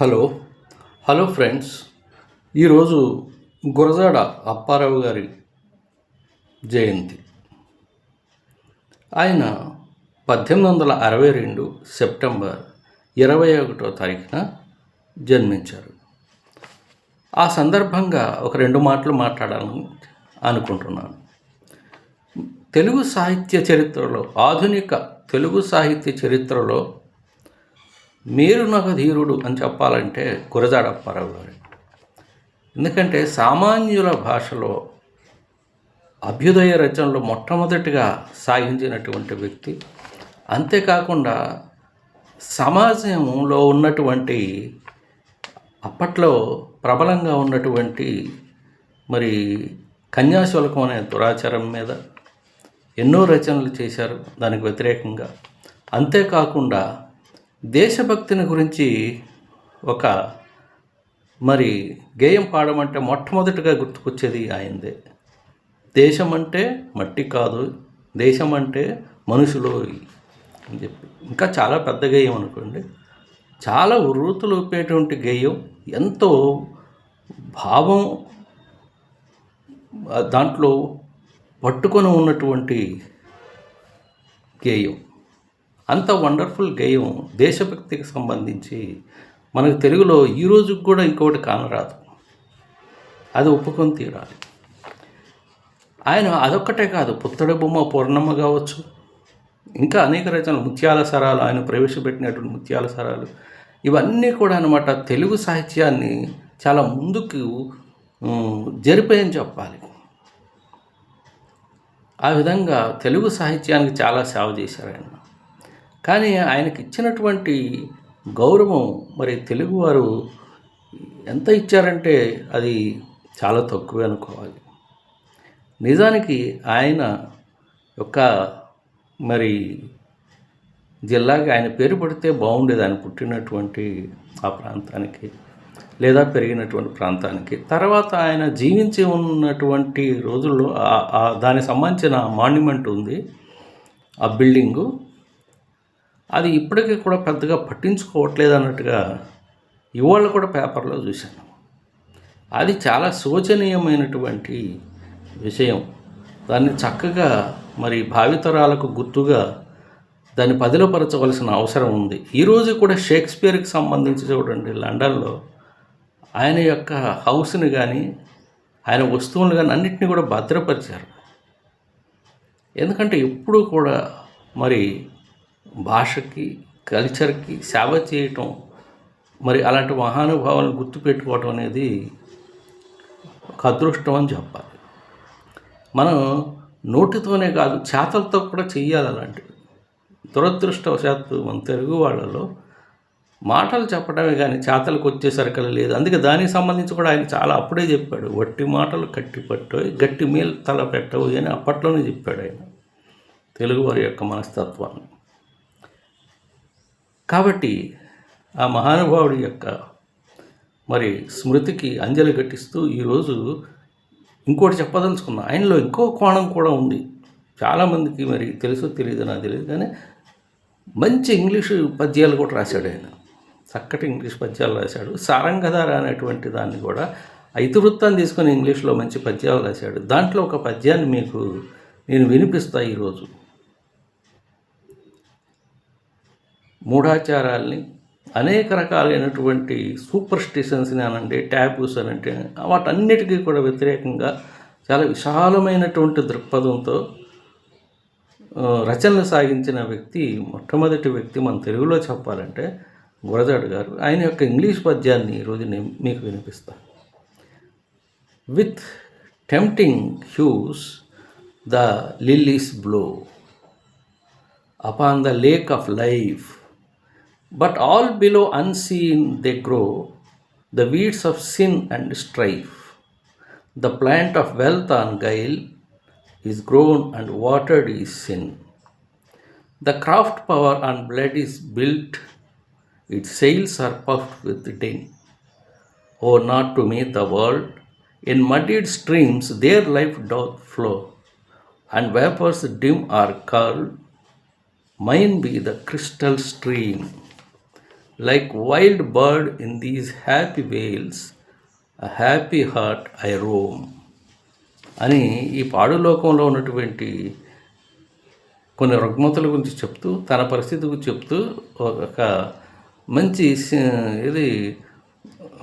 Hello. Hello friends. ఈరోజు గురజాడ అప్పారావు గారి జయంతి. ఆయన పద్దెనిమిది వందల అరవై రెండు సెప్టెంబర్ ఇరవై ఒకటో తారీఖున జన్మించారు. ఆ సందర్భంగా ఒక రెండు మాటలు మాట్లాడాలని అనుకుంటున్నాను. తెలుగు సాహిత్య చరిత్రలో ఆధునిక తెలుగు సాహిత్య చరిత్రలో మీరు నాకు ధీరుడు అని చెప్పాలంటే గురజాడ అప్పారావు గారు. ఎందుకంటే సామాన్యుల భాషలో అభ్యుదయ రచనలు మొట్టమొదటిగా సాగించినటువంటి వ్యక్తి. అంతేకాకుండా సమాజంలో ఉన్నటువంటి అప్పట్లో ప్రబలంగా ఉన్నటువంటి మరి కన్యాశుల్కం అనే దురాచారం మీద ఎన్నో రచనలు చేశారు. దానికి వ్యతిరేకంగా. అంతేకాకుండా దేశభక్తిని గురించి ఒక మరి గేయం పాడమంటే మొట్టమొదటిగా గుర్తుకొచ్చేది ఆయనదే. దేశం అంటే మట్టి కాదు దేశం అంటే మనుషులు అని చెప్పి. ఇంకా చాలా పెద్ద గేయం అనుకోండి. చాలా వృత్తులు ఊపేటువంటి గేయం ఎంతో భావం దాంట్లో పట్టుకొని ఉన్నటువంటి గేయం. అంత వండర్ఫుల్ గేయం దేశభక్తికి సంబంధించి మనకు తెలుగులో ఈ రోజుకి కూడా ఇంకొకటి కానరాదు. అది ఒప్పుకొని తీరాలి. ఆయన అదొక్కటే కాదు పుత్తడి బొమ్మ పూర్ణమ్మ కావచ్చు ఇంకా అనేక రచనలు ముత్యాల సరాలు ఆయన ప్రవేశపెట్టినటువంటి ముత్యాల సరాలు ఇవన్నీ కూడా అనమాట తెలుగు సాహిత్యాన్ని చాలా ముందుకు జరిపాయని చెప్పాలి. ఆ విధంగా తెలుగు సాహిత్యానికి చాలా సేవ చేశారు ఆయన. కానీ ఆయనకి ఇచ్చినటువంటి గౌరవం మరి తెలుగువారు ఎంత ఇచ్చారంటే అది చాలా తక్కువే అనుకోవాలి. నిజానికి ఆయన యొక్క మరి జిల్లాకి ఆయన పేరు పడితే బాగుండేది. ఆయన పుట్టినటువంటి ఆ ప్రాంతానికి లేదా పెరిగినటువంటి ప్రాంతానికి. తర్వాత ఆయన జీవించి ఉన్నటువంటి రోజుల్లో దానికి సంబంధించిన మాన్యుమెంట్ ఉంది. ఆ బిల్డింగు అది ఇప్పటికీ కూడా పెద్దగా పట్టించుకోవట్లేదు అన్నట్టుగా ఇవాళ కూడా పేపర్లో చూశాను. అది చాలా శోచనీయమైనటువంటి విషయం. దాన్ని చక్కగా మరి భావితరాలకు గుర్తుగా దాన్ని పదిలపరచవలసిన అవసరం ఉంది. ఈరోజు కూడా షేక్స్పియర్కి సంబంధించి చూడండి లండన్లో ఆయన యొక్క హౌస్ని కానీ ఆయన వస్తువులను కానీ అన్నింటినీ కూడా భద్రపరిచారు. ఎందుకంటే ఎప్పుడూ కూడా మరి భాషకి కల్చర్కి సేవ చేయటం మరి అలాంటి మహానుభావాలను గుర్తుపెట్టుకోవటం అనేది ఒక అదృష్టం అని చెప్పాలి. మనం నోటితోనే కాదు చేతలతో కూడా చెయ్యాలి అలాంటివి. దురదృష్టవశాత్తు మన తెలుగు వాళ్ళలో మాటలు చెప్పడమే కానీ చేతలకు వచ్చేసరికి లేదు. అందుకే దానికి సంబంధించి కూడా ఆయన చాలా అప్పుడే చెప్పాడు. వట్టి మాటలు కట్టి పట్టవు గట్టి మేలు తల పెట్టవు అని అప్పట్లోనే చెప్పాడు ఆయన. తెలుగువారి యొక్క మనస్తత్వాన్ని. కాబట్టి ఆ మహానుభావుడి యొక్క మరి స్మృతికి అంజలి ఘటిస్తూ ఈరోజు ఇంకోటి చెప్పదలుచుకున్నా. ఆయనలో ఇంకో కోణం కూడా ఉంది. చాలామందికి మరి తెలుసో తెలియదు నాకు తెలియదు కానీ మంచి ఇంగ్లీషు పద్యాలు కూడా రాశాడు ఆయన. చక్కటి ఇంగ్లీష్ పద్యాలు రాశాడు. సారంగధార అనేటువంటి దాన్ని కూడా ఐతివృత్తాన్ని ఇతివృత్తాన్ని తీసుకొని ఇంగ్లీష్లో మంచి పద్యాలు రాశాడు. దాంట్లో ఒక పద్యాన్ని మీకు నేను వినిపిస్తా ఈరోజు. మూఢాచారాల్ని అనేక రకాలైనటువంటి సూపర్ స్టిషన్స్ని అనండి ట్యాబూస్ అనంటే వాటన్నిటికీ కూడా వ్యతిరేకంగా చాలా విశాలమైనటువంటి దృక్పథంతో రచనలు సాగించిన వ్యక్తి మొట్టమొదటి వ్యక్తి మన తెలుగులో చెప్పాలంటే గురజాడు గారు. ఆయన యొక్క ఇంగ్లీష్ పద్యాన్ని ఈరోజు నేను మీకు వినిపిస్తాను with tempting hues the lilies blow. Upon the lake of life. But all below unseen they grow, the weeds of sin and strife. The plant of wealth on guile is grown and watered is sin. The craft power on blood is built, its sails are puffed with din. Oh, not to me the world, in muddied streams their life doth flow, and vapors dim are curled, mine be the crystal stream like wild bird in these happy vales a happy heart I roam అని ఈ పాడులోకంలో ఉన్నటువంటి కొన్ని రుగ్మతల గురించి చెప్తూ తన పరిస్థితి గురించి చెప్తూ ఒక మంచి ఇది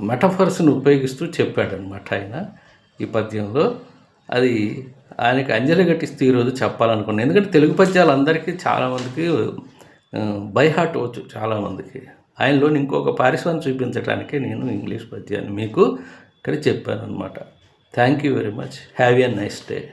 మెటఫర్స్ని ఉపయోగిస్తూ చెప్పాడనమాట ఆయన ఈ పద్యంలో. అది ఆయనకి అంజలి ఘటిస్తూ ఈరోజు చెప్పాలనుకున్నాను. ఎందుకంటే తెలుగు పద్యాలు అందరికీ చాలామందికి బై హార్ట్ వచ్చు చాలామందికి. ఆయనలోని ఇంకొక పారిశ్రామిక చూపించడానికి నేను ఇంగ్లీష్ పద్యాన్ని మీకు ఇక్కడ చెప్పాను అనమాట thank you very much have a nice day